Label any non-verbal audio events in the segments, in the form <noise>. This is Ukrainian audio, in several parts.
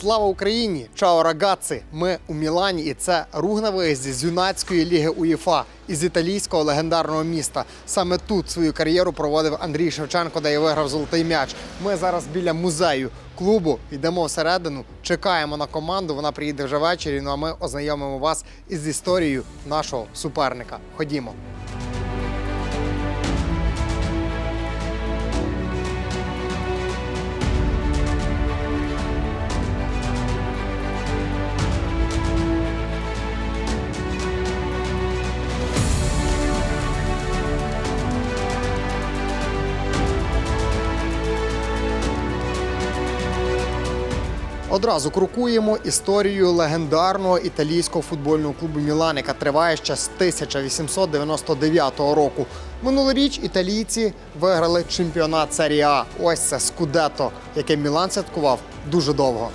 Слава Україні! Чао рагаци! Ми у Мілані, і це рух на виїзді з юнацької ліги УЄФА із італійського легендарного міста. Саме тут свою кар'єру проводив Андрій Шевченко, де і виграв золотий м'яч. Ми зараз біля музею клубу йдемо всередину, чекаємо на команду. Вона приїде вже ввечері. Ну а ми ознайомимо вас із історією нашого суперника. Ходімо. Одразу крокуємо історію легендарного італійського футбольного клубу Мілан, яка триває ще з 1899 року. Минулоріч італійці виграли чемпіонат серії А. Ось це Скудето, яке Мілан святкував дуже довго.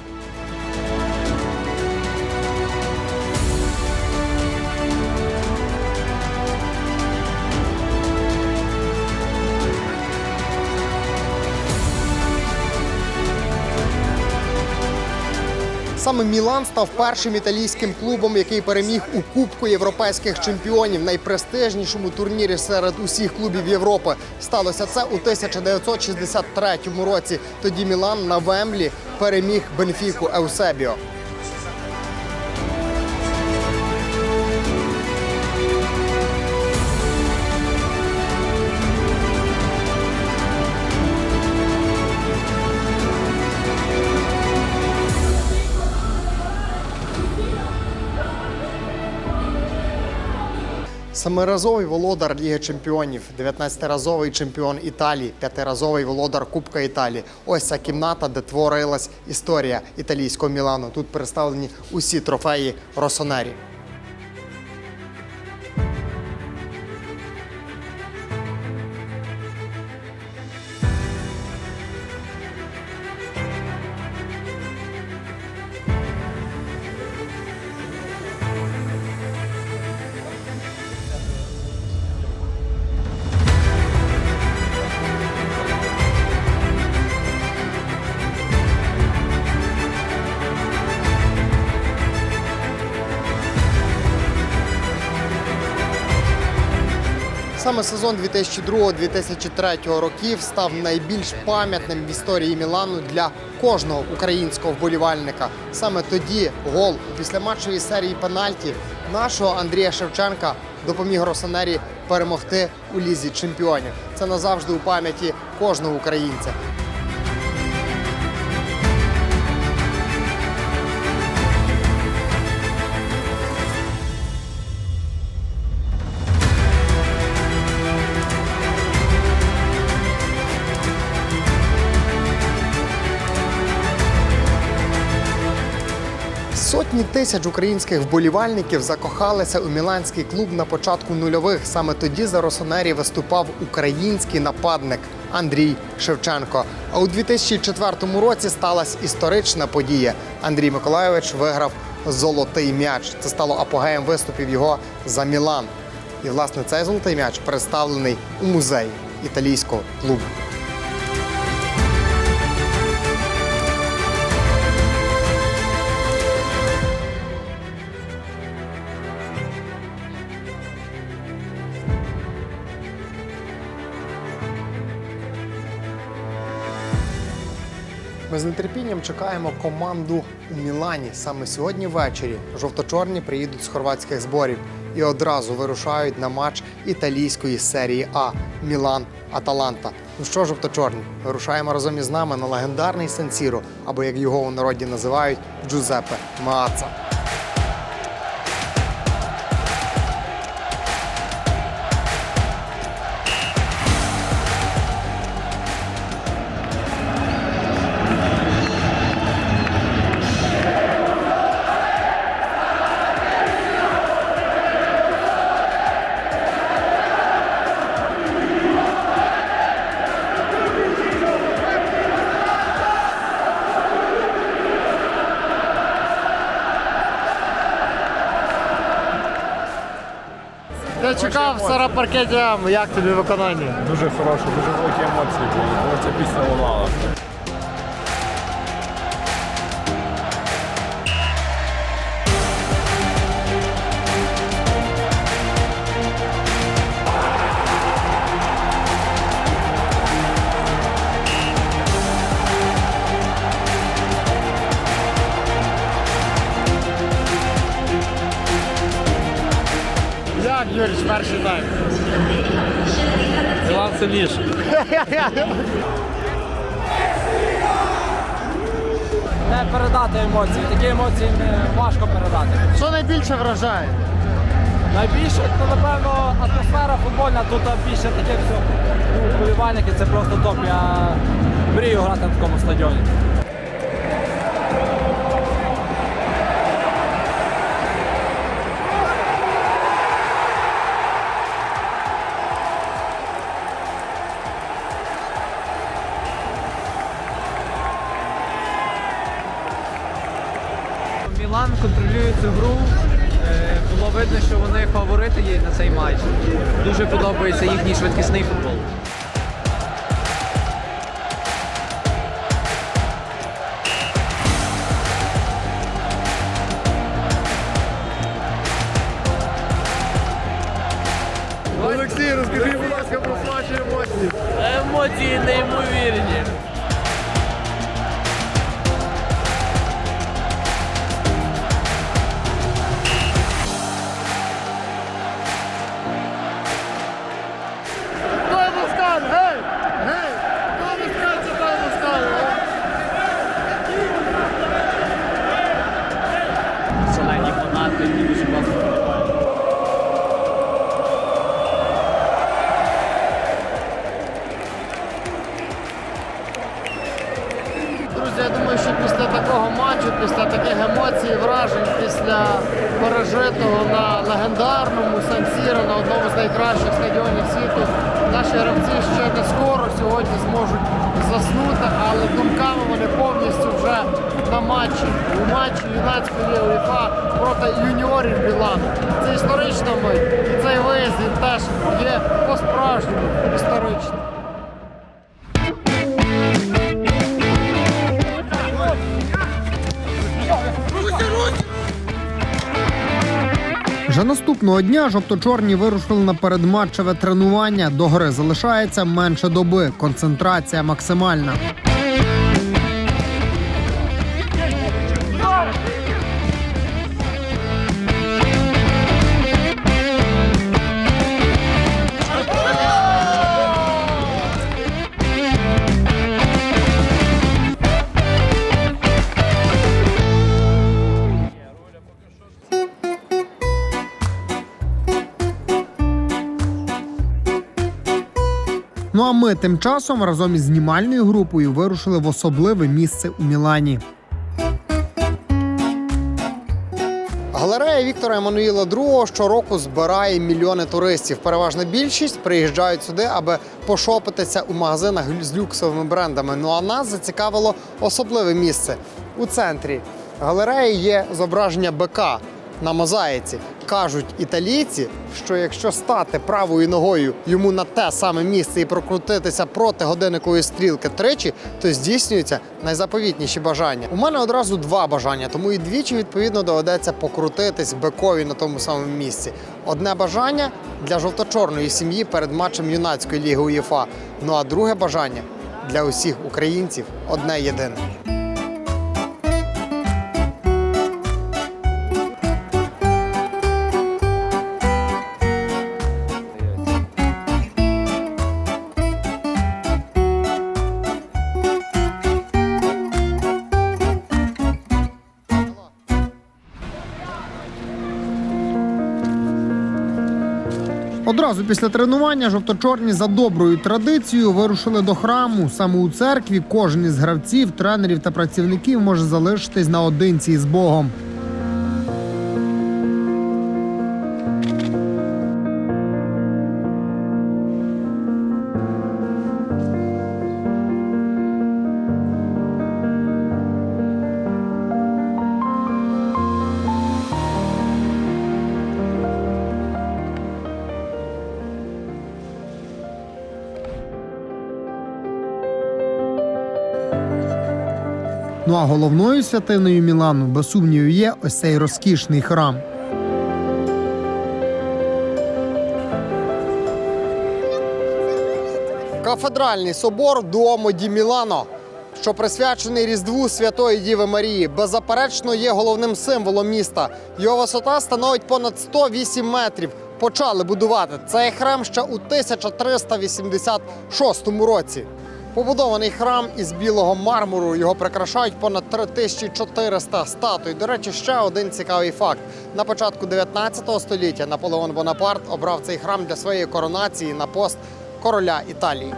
Саме Мілан став першим італійським клубом, який переміг у Кубку європейських чемпіонів, найпрестижнішому турнірі серед усіх клубів Європи. Сталося це у 1963 році. Тоді Мілан на Вемлі переміг Бенфіку Еусебіо. Семиразовий володар Ліги Чемпіонів, 19-разовий чемпіон Італії, п'ятиразовий володар Кубка Італії. Ось ця кімната, де творилась історія італійського Мілану. Тут представлені усі трофеї Росонері. Саме сезон 2002-2003 років став найбільш пам'ятним в історії Мілану для кожного українського вболівальника. Саме тоді гол після післяматчевій серії пенальті нашого Андрія Шевченка допоміг Росонері перемогти у лізі чемпіонів. Це назавжди у пам'яті кожного українця. Сотні тисяч українських вболівальників закохалися у міланський клуб на початку нульових. Саме тоді за Росонері виступав український нападник Андрій Шевченко. А у 2004 році сталася історична подія. Андрій Миколайович виграв золотий м'яч. Це стало апогеєм виступів його за Мілан. І власне цей золотий м'яч представлений у музеї італійського клубу. Ми з нетерпінням чекаємо команду у Мілані. Саме сьогодні ввечері жовто-чорні приїдуть з хорватських зборів і одразу вирушають на матч італійської серії А Мілан Аталанта. Ну що, жовто-чорні, вирушаємо разом із нами на легендарний Сан-Сіро, або як його у народі називають Джузеппе Мааца. Чекав Сара Паркетям. як тобі виконання? Дуже хороше, дуже великі емоції були, коли ця пісня лунала. Юрійович, перший тайм. Мілан сильніше. Не передати емоції. Такі емоції не важко передати. Що найбільше вражає? Найбільше, то напевно, атмосфера футбольна, тут більше таке все. Ну, вболівальники це просто топ. Я мрію грати на такому стадіоні. Фаворити є на цей матч. Дуже подобається їхній швидкісний футбол. Олексій, розкажи, будь ласка, про ваші емоції. Емоції неймовірні. Після пережитого на легендарному Сан-Сіро, на одному з найкращих стадіонів світу, наші гравці ще не скоро сьогодні зможуть заснути, але думками вони повністю вже на матчі, у матчі юнацької УЄФА проти юніорів Білану. Це історична мить, і цей виїзд теж є по-справжньому історичним. Наступного дня жовто-чорні вирушили на передматчеве тренування. До гри залишається менше доби. Концентрація максимальна. Ми тим часом разом із знімальною групою вирушили в особливе місце у Мілані. Галерея Віктора Еммануїла II щороку збирає мільйони туристів. Переважна більшість приїжджають сюди, аби пошопитися у магазинах з люксовими брендами. Ну а нас зацікавило особливе місце у центрі. Галереї є зображення бика на мозаїці. Кажуть італійці, що якщо стати правою ногою йому на те саме місце і прокрутитися проти годинникової стрілки тричі, то здійснюються найзаповітніші бажання. У мене одразу два бажання, тому і двічі відповідно доведеться покрутитись бикові на тому самому місці. Одне бажання для жовто-чорної сім'ї перед матчем юнацької ліги УЄФА. Ну а друге бажання для усіх українців одне єдине. Одразу після тренування жовто-чорні за доброю традицією вирушили до храму. Саме у церкві кожен із гравців, тренерів та працівників може залишитись наодинці з Богом. А головною святиною Мілану, без сумніву, є ось цей розкішний храм. Кафедральний собор Дуомо ді Мілано, що присвячений Різдву Святої Діви Марії, беззаперечно є головним символом міста. Його висота становить понад 108 метрів. почали будувати цей храм ще у 1386 році. Побудований храм із білого мармуру. Його прикрашають понад 3400 статуй. До речі, ще один цікавий факт: на початку 19 століття Наполеон Бонапарт обрав цей храм для своєї коронації на пост короля Італії.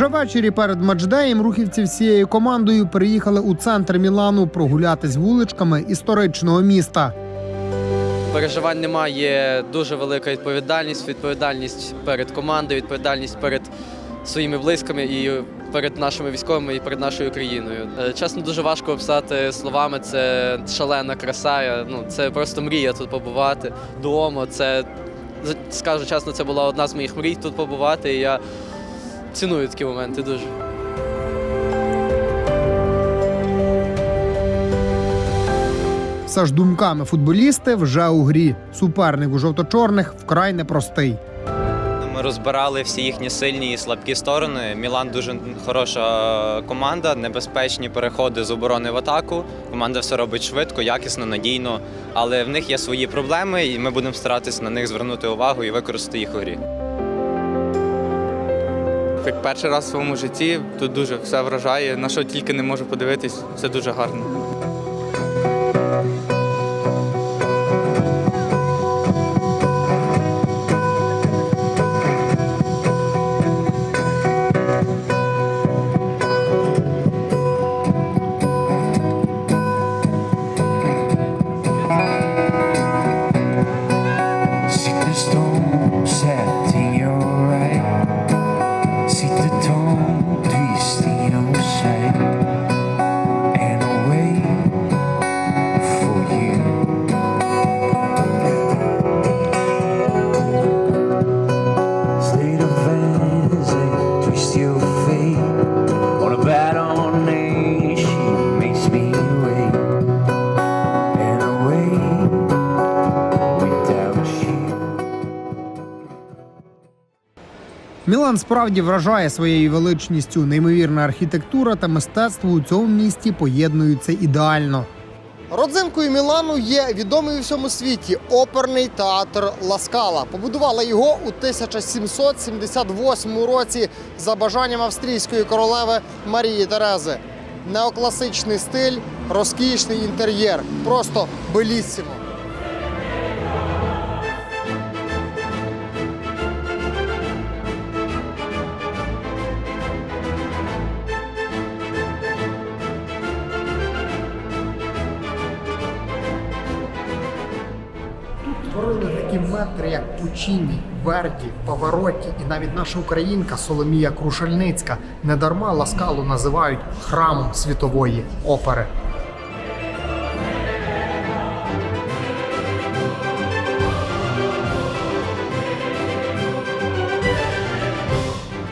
Вже ввечері перед матчдеєм рухівці всією командою переїхали у центр Мілану прогулятись вуличками історичного міста. Переживань немає дуже велика відповідальність, відповідальність перед командою, відповідальність перед своїми близькими і перед нашими військовими і перед нашою країною. Е, Чесно, дуже важко описати словами. Це шалена краса. Ну це просто мрія тут побувати. Дуомо, це скажу чесно, це була одна з моїх мрій тут побувати. І я ціную такі моменти дуже. Все ж думками футболісти вже у грі. Суперник у жовто-чорних вкрай непростий. Ми розбирали всі їхні сильні і слабкі сторони. Мілан дуже хороша команда, небезпечні переходи з оборони в атаку. Команда все робить швидко, якісно, надійно. Але в них є свої проблеми, і ми будемо старатися на них звернути увагу і використати їх у грі. Як перший раз в своєму житті тут дуже все вражає. На що тільки не можу подивитись, це дуже гарно. Мілан справді вражає своєю величністю. Неймовірна архітектура та мистецтво у цьому місті поєднуються ідеально. Родзинкою Мілану є відомий у всьому світі оперний театр Ласкала. Побудувала його у 1778 році за бажанням австрійської королеви Марії Терези. Неокласичний стиль, розкішний інтер'єр, просто беліссимо. Пучіні, Верді, Павароті і навіть наша українка Соломія Крушельницька недарма Ласкалу називають храмом світової опери.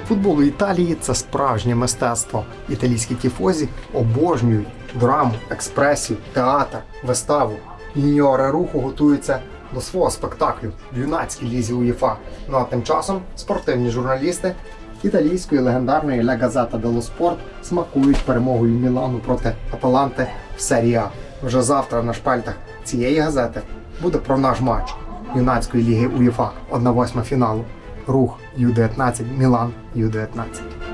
Футбол у Італії це справжнє мистецтво. Італійські тіфозі обожнюють драму, експресію, театр, виставу. Юніори руху готуються до свого спектаклю в юнацькій лізі УЄФА. Ну а тим часом спортивні журналісти італійської легендарної La Gazzetta dello Sport смакують перемогою Мілану проти Аталанти в серії А. Вже завтра на шпальтах цієї газети буде про наш матч юнацької ліги УЄФА 1-8 фіналу. Рух Ю-19, Мілан Ю-19.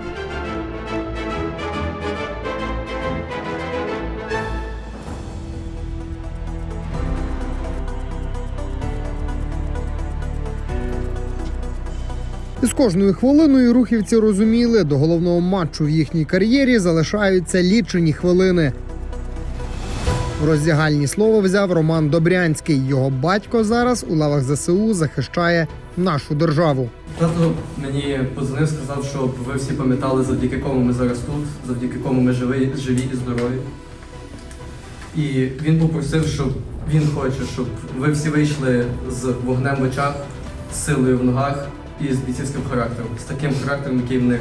З кожною хвилиною рухівці розуміли, до головного матчу в їхній кар'єрі залишаються лічені хвилини. В роздягальні слово взяв Роман Добрянський. Його батько зараз у лавах ЗСУ захищає нашу державу. Тато мені подзвонив, сказав, щоб ви всі пам'ятали, завдяки кому ми зараз тут, завдяки кому ми живі, живі і здорові. І він попросив, щоб він хоче, щоб ви всі вийшли з вогнем в очах, з силою в ногах і з бійцівським характером, з таким характером, який в них.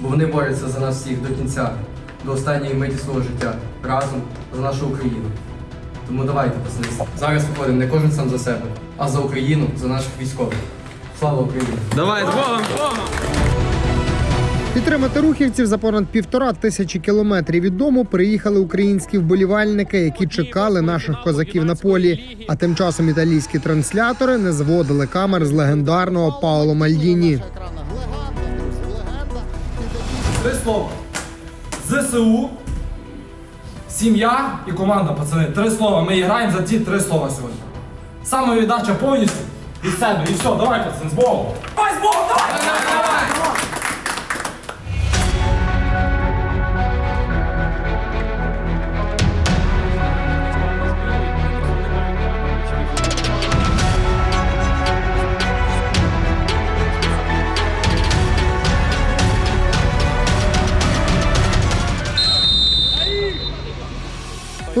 Бо вони борються за нас всіх до кінця, до останньої миті свого життя, разом за нашу Україну. Тому давайте, пацани, зараз виходимо не кожен сам за себе, а за Україну, за наших військових. Слава Україні! Давай, з Богом, Богом! Підтримати рухівців за понад півтора тисячі кілометрів від дому приїхали українські вболівальники, які чекали наших козаків на полі. А тим часом італійські транслятори не зводили камер з легендарного Паоло Мальдіні. Три слова. ЗСУ, сім'я і команда, пацани. Три слова. Ми граємо за ці три слова сьогодні. Самовіддача повністю від себе. І все, давай, пацан, з Богом. Давай, з Богом, давай!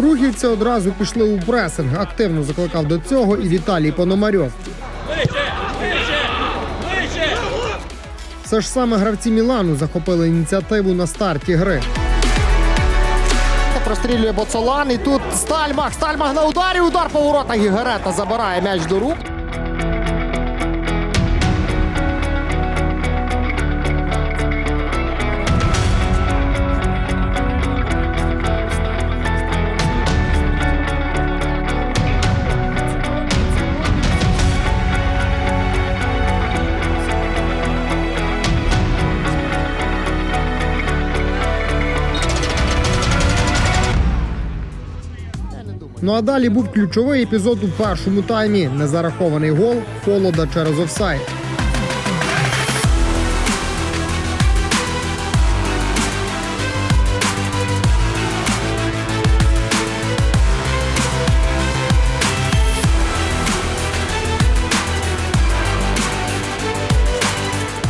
Рухівці одразу пішли у пресинг. Активно закликав до цього і Віталій Пономарьов. Це ж саме гравці Мілану захопили ініціативу на старті гри. Прострілює Боцолан. І тут Стальмах. Стальмах на ударі. Удар по воротах. Гігарета забирає м'яч до рук. Ну а далі був ключовий епізод у першому таймі. Незарахований гол холода через офсайд.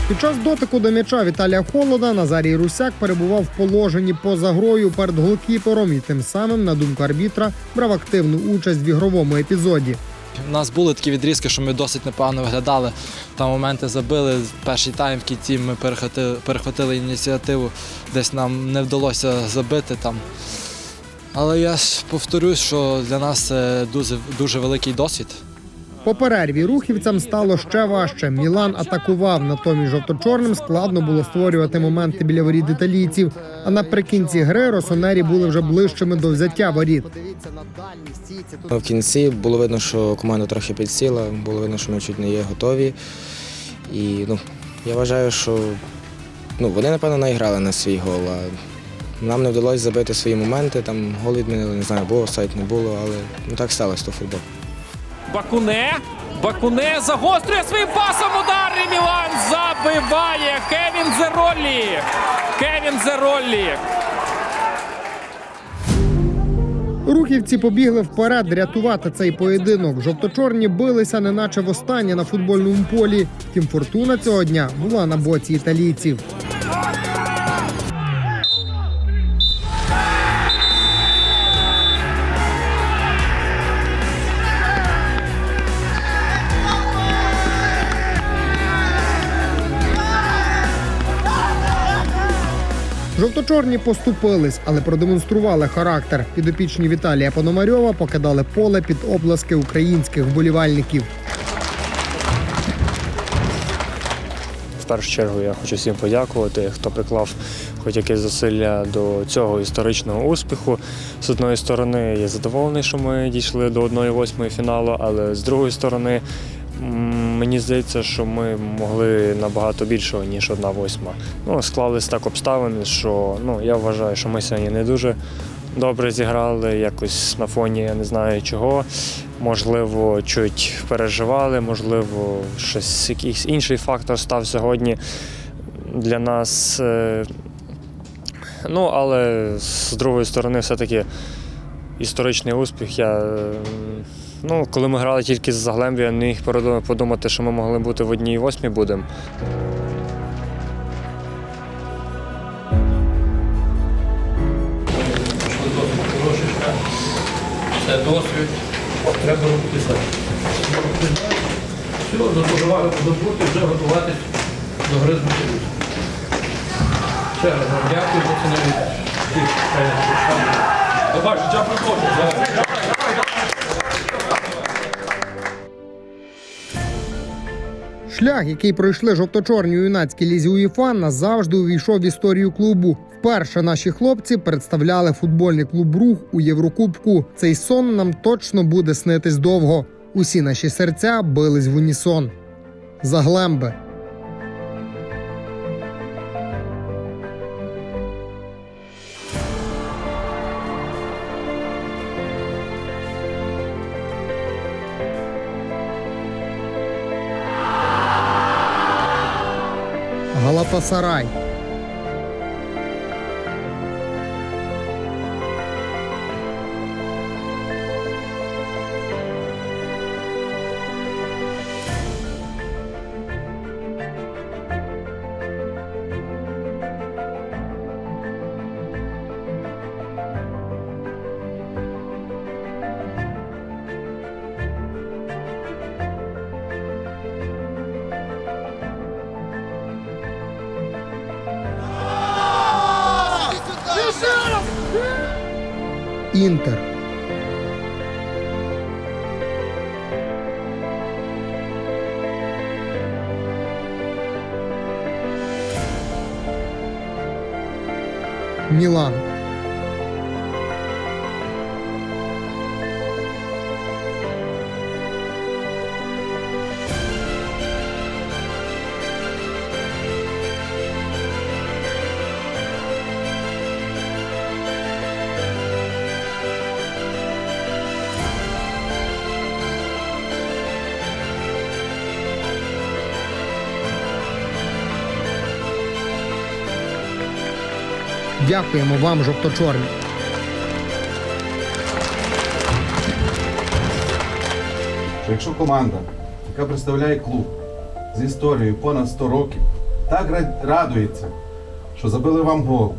Під час дотику до м'яча Віталія Холода Назарій Русяк перебував в положенні поза грою перед голкіпером і тим самим, на думку арбітра, брав активну участь в ігровому епізоді. У нас були такі відрізки, що ми досить непогано виглядали. Там моменти забили. Перший тайм в кінці ми перехватили, перехватили ініціативу. Десь нам не вдалося забити там. Але я ж повторюсь, що для нас це дуже, дуже великий досвід. По перерві рухівцям стало ще важче. Мілан атакував, натомість жовто-чорним складно було створювати моменти біля воріт італійців. А наприкінці гри росонері були вже ближчими до взяття воріт. Подивіться на дальні стійці. В кінці було видно, що команда трохи підсіла, було видно, що ми чуть не є готові. І ну, я вважаю, що ну, вони, напевно, наіграли на свій гол. А нам не вдалося забити свої моменти, там гол відмінили, не знаю, було сайт, не було, але ну, так сталося то футбол. Бакуне. Бакуне загострює своїм пасом ударний Мілан забиває Кевін Зероллі. Кевін Зероллі. Рухівці побігли вперед рятувати цей поєдинок. Жовто-чорні билися, неначе востаннє на футбольному полі. Втім, фортуна цього дня була на боці італійців. Жовто-чорні поступились, але продемонстрували характер. Підопічні Віталія Пономарьова покидали поле під обласки українських вболівальників. В першу чергу я хочу всім подякувати, хто приклав хоч якесь зусилля до цього історичного успіху. З одної сторони, я задоволений, що ми дійшли до 1-8 фіналу, але з другої сторони, мені здається, що ми могли набагато більшого, ніж 1-8. Ну, склались так обставини, що ну, я вважаю, що ми сьогодні не дуже добре зіграли, якось на фоні я не знаю чого. Можливо, чуть переживали, можливо, щось якийсь інший фактор став сьогодні для нас. е, Ну, але з другої сторони, все-таки історичний успіх. Я, ну, коли ми грали тільки з Заглембі, я не міг подумати, що ми могли бути в одній восьмій будемо. Це досвід. Треба робити. Все, забути, вже готуватись до гри з Бутилюк. Ще раз вам дякую навіть. Побачу, я продовжую. Шлях, який пройшли жовто-чорні юнацькі лізі УЄФА, назавжди увійшов в історію клубу. Вперше наші хлопці представляли футбольний клуб Рух у Єврокубку. Цей сон нам точно буде снитись довго. Усі наші серця бились в унісон. Заглемби. Галатасарай. Інтер. Мілан. Дякуємо вам, жовто-чорні. якщо команда, яка представляє клуб з історією понад 100 років, так радується, що забили вам гол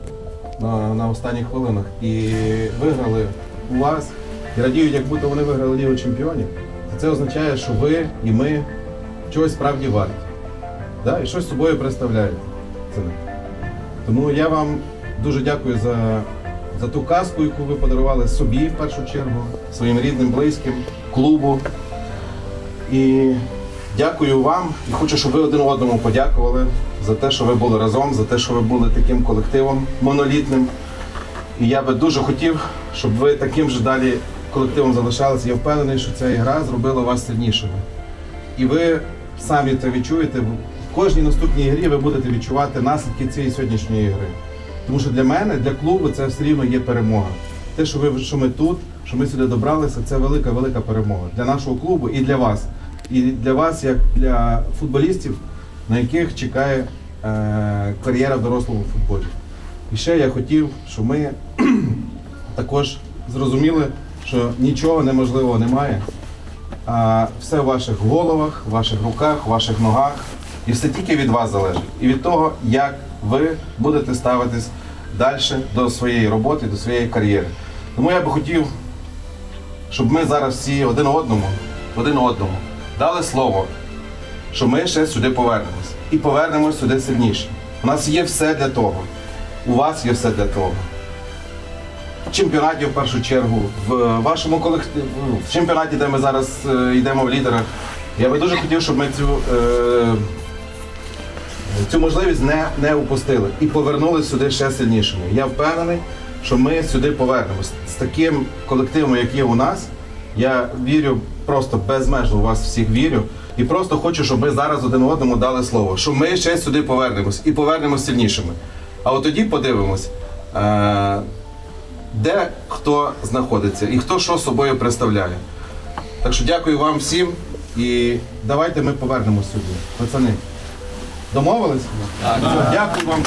на, на останніх хвилинах і виграли у вас, і радіють, як будто вони виграли Лігу Чемпіонів, то це означає, що ви і ми чогось справді варті. Да? І щось собою представляєте. Тому я вам дуже дякую за, за ту казку, яку ви подарували собі в першу чергу, своїм рідним, близьким, клубу. І дякую вам. І хочу, щоб ви один одному подякували за те, що ви були разом, за те, що ви були таким колективом монолітним. І я би дуже хотів, щоб ви таким же далі колективом залишалися. Я впевнений, що ця ігра зробила вас сильнішими. І ви самі це відчуєте. В кожній наступній грі ви будете відчувати наслідки цієї сьогоднішньої гри. Тому що для мене, для клубу, це все рівно є перемога. Те, що ви що ми тут, що ми сюди добралися, це велика, велика перемога для нашого клубу і для вас. І для вас, як для футболістів, на яких чекає е, кар'єра в дорослому футболі. І ще я хотів, щоб ми <clears throat> також зрозуміли, що нічого неможливого немає, а все в ваших головах, в ваших руках, в ваших ногах. І все тільки від вас залежить. І від того, як ви будете ставитись далі до своєї роботи, до своєї кар'єри. Тому я би хотів, щоб ми зараз всі один одному, один одному дали слово, що ми ще сюди повернемось. І повернемось сюди сильніше. У нас є все для того. У вас є все для того. В чемпіонаті в першу чергу, в вашому колективі, в чемпіонаті, де ми зараз е, йдемо в лідерах. Я би дуже хотів, щоб ми цю, е, цю можливість не, не упустили і повернулися сюди ще сильнішими. Я впевнений, що ми сюди повернемось. З таким колективом, як є у нас, я вірю, просто безмежно у вас всіх вірю. І просто хочу, щоб ми зараз один одному дали слово, що ми ще сюди повернемось і повернемось сильнішими. А от тоді подивимось, е, де хто знаходиться і хто що собою представляє. Так що дякую вам всім і давайте ми повернемось сюди. Пацани. Домовились? Так. Дякую вам.